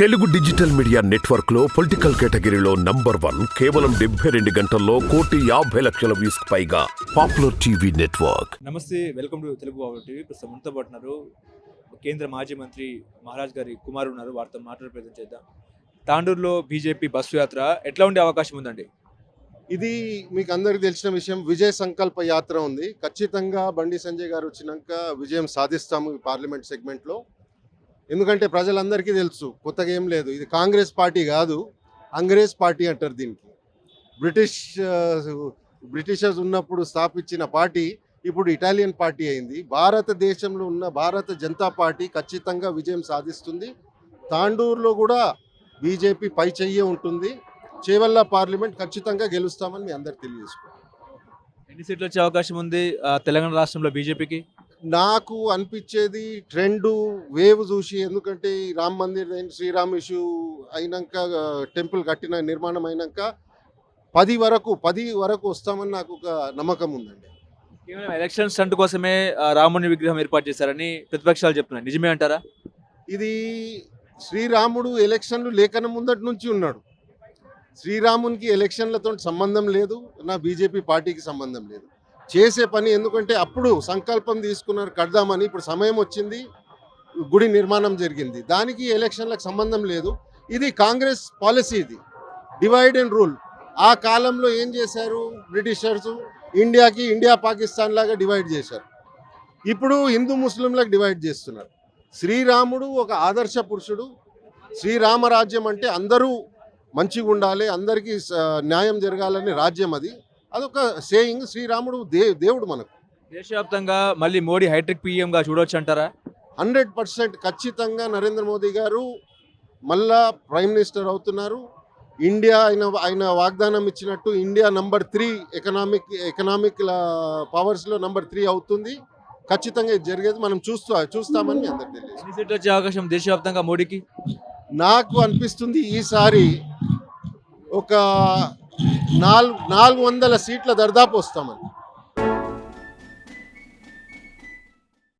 Telugu digital media నెట్వర్క్లో political కేటగిరీలో number one కేవలం డెబ్బై రెండు గంటల్లో కోటి యాభై లక్షల వ్యూస్ పైగా పాపులర్ టీవీ నెట్వర్క్. నమస్తే welcome to Telugu Babu TV. ప్రస్తుతం మనతో పాటు ఉన్నారు కేంద్ర మాజీ మంత్రి మహారాజ్ గారి కుమారు ఉన్నారు. వారితో మాట్లాడే ప్రయత్నం చేద్దాం. తాండూరులో బీజేపీ బస్సు యాత్ర ఎట్లా ఉండే అవకాశం ఉందండి? ఇది మీకు అందరికి తెలిసిన విషయం విజయ సంకల్ప యాత్ర ఉంది. ఖచ్చితంగా బండి సంజయ్ గారు వచ్చినాక విజయం సాధిస్తాము పార్లమెంట్ సెగ్మెంట్లో. ఎందుకంటే ప్రజలందరికీ తెలుసు కొత్తగా ఏం లేదు. ఇది కాంగ్రెస్ పార్టీ కాదు అంగ్రేజ్ పార్టీ అంటారు దీనికి. బ్రిటిష్ బ్రిటిషర్స్ ఉన్నప్పుడు స్థాపించిన పార్టీ ఇప్పుడు ఇటాలియన్ పార్టీ అయింది. భారతదేశంలో ఉన్న భారత జనతా పార్టీ ఖచ్చితంగా విజయం సాధిస్తుంది. తాండూరులో కూడా బీజేపీ పై చెయ్యే ఉంటుంది. చేవల్ల పార్లమెంట్ ఖచ్చితంగా గెలుస్తామని మీ అందరికి తెలియజేసుకుంటాం ఎన్ని సీట్లు వచ్చే అవకాశం ఉంది తెలంగాణ రాష్ట్రంలో బీజేపీకి? నాకు అనిపించేది ట్రెండ్ వేవ్ చూసి ఎందుకంటే ఈ రామ్ మందిర్ శ్రీరామ్ ఇష్యూ అయినాక టెంపుల్ కట్టిన నిర్మాణం అయినాక పది వరకు పది వరకు వస్తామని నాకు ఒక నమ్మకం ఉందండి. కేవలం ఎలక్షన్ స్టంట్ కోసమే రాముని విగ్రహం ఏర్పాటు చేశారని ప్రతిపక్షాలు చెప్తున్నాయి. నిజమే అంటారా? ఇది శ్రీరాముడు ఎలక్షన్లు లేకన ముందటి నుంచి ఉన్నాడు. శ్రీరామునికి ఎలక్షన్లతో సంబంధం లేదు నా బీజేపీ పార్టీకి సంబంధం లేదు. చేసే పని ఎందుకంటే అప్పుడు సంకల్పం తీసుకున్నారు కడదామని ఇప్పుడు సమయం వచ్చింది గుడి నిర్మాణం జరిగింది. దానికి ఎలక్షన్లకు సంబంధం లేదు. ఇది కాంగ్రెస్ పాలసీ ఇది. Divide and rule. ఆ కాలంలో ఏం చేశారు బ్రిటిషర్స్? ఇండియాకి ఇండియా పాకిస్తాన్ లాగా డివైడ్ చేశారు. ఇప్పుడు హిందూ ముస్లింలకు డివైడ్ చేస్తున్నారు. శ్రీరాముడు ఒక ఆదర్శ పురుషుడు. శ్రీరామరాజ్యం అంటే అందరూ మంచిగా ఉండాలి అందరికీ స- న్యాయం జరగాలని రాజ్యం అది. అదొక సేయింగ్ శ్రీరాముడు దే దేవుడు మనకు. దేశవ్యాప్తంగా మళ్ళీ మోడీ హైట్రిక్ పీఎంగా చూడొచ్చు అంటారా? హండ్రెడ్ పర్సెంట్ ఖచ్చితంగా నరేంద్ర మోదీ గారు మళ్ళా ప్రైమ్ మినిస్టర్ అవుతున్నారు. ఇండియా ఆయన ఆయన వాగ్దానం ఇచ్చినట్టు India number three economic economic పవర్స్లో number three అవుతుంది. ఖచ్చితంగా ఇది జరిగేది మనం చూస్తూ చూస్తామని అందరికి తెలియదు వచ్చే అవకాశం దేశవ్యాప్తంగా మోడీకి? నాకు అనిపిస్తుంది ఈసారి ఒక నాలుగు నాలుగు వందల సీట్ల దర్దాపు వస్తామని.